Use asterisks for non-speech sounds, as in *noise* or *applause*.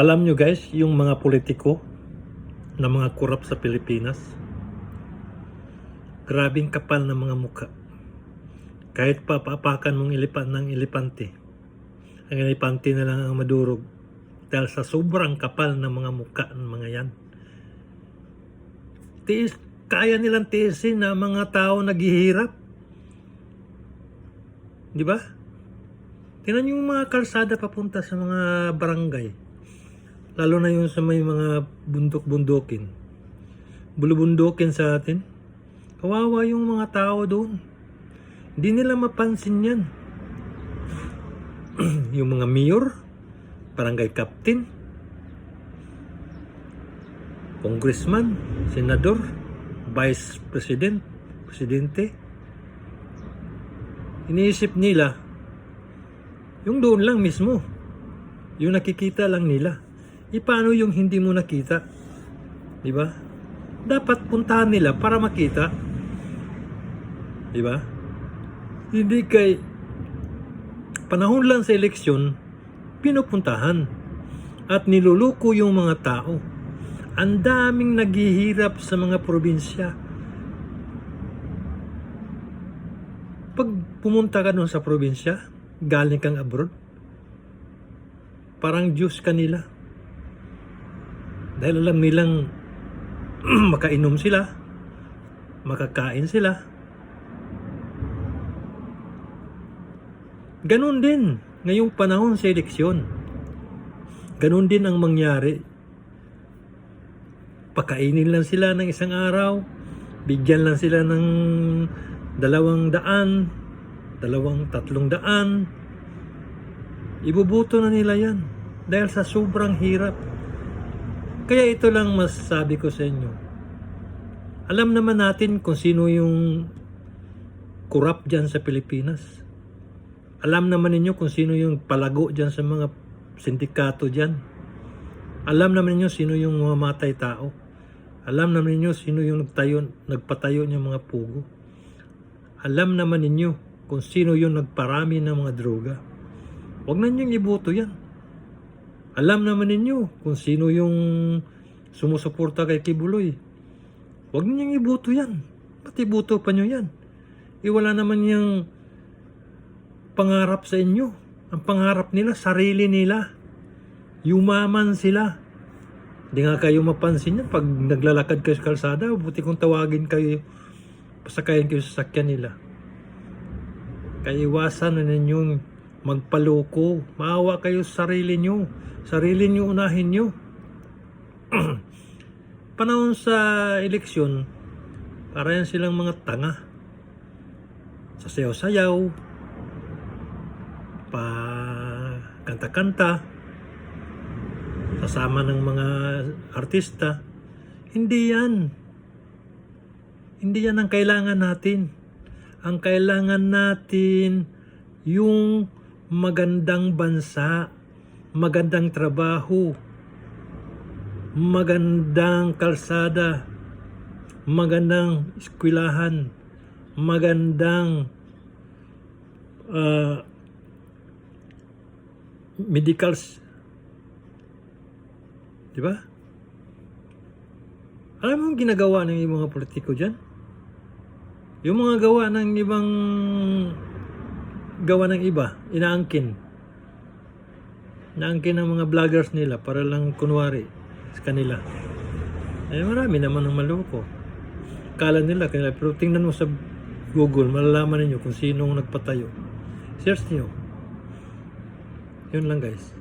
Alam nyo guys, yung mga politiko na mga kurap sa Pilipinas, grabing kapal ng mga muka. Kahit papapakan mong ilipan ng ilipante, ang ilipante na lang ang madurog dahil sa sobrang kapal ng mga muka ng mga yan. Tiis, kaya nilang tiisin na mga tao naghihirap. Di ba? Tingnan yung mga kalsada papunta sa mga barangay. Lalo na yung sa may mga bundok-bundokin. Bulubundokin sa atin. Kawawa yung mga tao doon. Hindi nila mapansin yan. *clears throat* yung mga mayor, barangay captain, congressman, senador, vice president, presidente. Iniisip nila, yung doon lang mismo. Yung nakikita lang nila. E paano yung hindi mo nakita? Di ba? Dapat puntahan nila para makita. Di ba? Hindi kay panahon lang sa eleksyon, pinupuntahan at niluluko yung mga tao. Ang daming naghihirap sa mga probinsya. Pag pumunta ka doon sa probinsya, galing kang abroad, parang Diyos kanila. Dahil alam nilang *clears throat* makainom sila, makakain sila. Ganon din ngayong panahon sa eleksyon. Ganon din ang mangyari. Pakainin lang sila ng isang araw, bigyan lang sila ng dalawang daan, dalawang tatlong daan. Ibubuto na nila yan dahil sa sobrang hirap. Kaya ito lang masasabi ko sa inyo. Alam naman natin kung sino yung kurap dyan sa Pilipinas. Alam naman ninyo kung sino yung palago dyan sa mga sindikato dyan. Alam naman ninyo sino yung mga matay tao. Alam naman ninyo sino yung nagtayo, nagpatayo ng mga pugo. Alam naman ninyo kung sino yung nagparami ng mga droga. Huwag na ninyong iboto yan. Alam naman ninyo kung sino yung sumusuporta kay Kibuloy. Huwag ninyong iboto yan. Ba't iboto pa nyo yan? Iwala naman yung pangarap sa inyo. Ang pangarap nila, sarili nila. Yumaman sila. Hindi nga kayo mapansin yan pag naglalakad kayo sa kalsada. Buti kung tawagin kayo, pasakayin kayo sa sakyan nila. Kaya iwasan na ninyong magpaloko. Maawa kayo sa sarili nyo. Sarili nyo unahin nyo. *clears throat* Panahon sa eleksyon, para yan silang mga tanga. Sasayaw-sayaw, pa kanta-kanta, kasama ng mga artista. Hindi yan. Hindi yan ang kailangan natin. Ang kailangan natin yung magandang bansa, magandang trabaho, magandang kalsada, magandang eskwelahan, magandang uh, medicals. Di ba? Alam mo ginagawa ng mga politiko dyan? Yung mga gawa ng ibang gawa ng iba, inaangkin. Inaangkin ng mga vloggers nila para lang kunwari sa kanila. Eh marami naman ng maloko. Kala nila kanila, pero tingnan mo sa Google, malalaman ninyo kung sinong nagpatayo. Search nyo. Yun lang guys.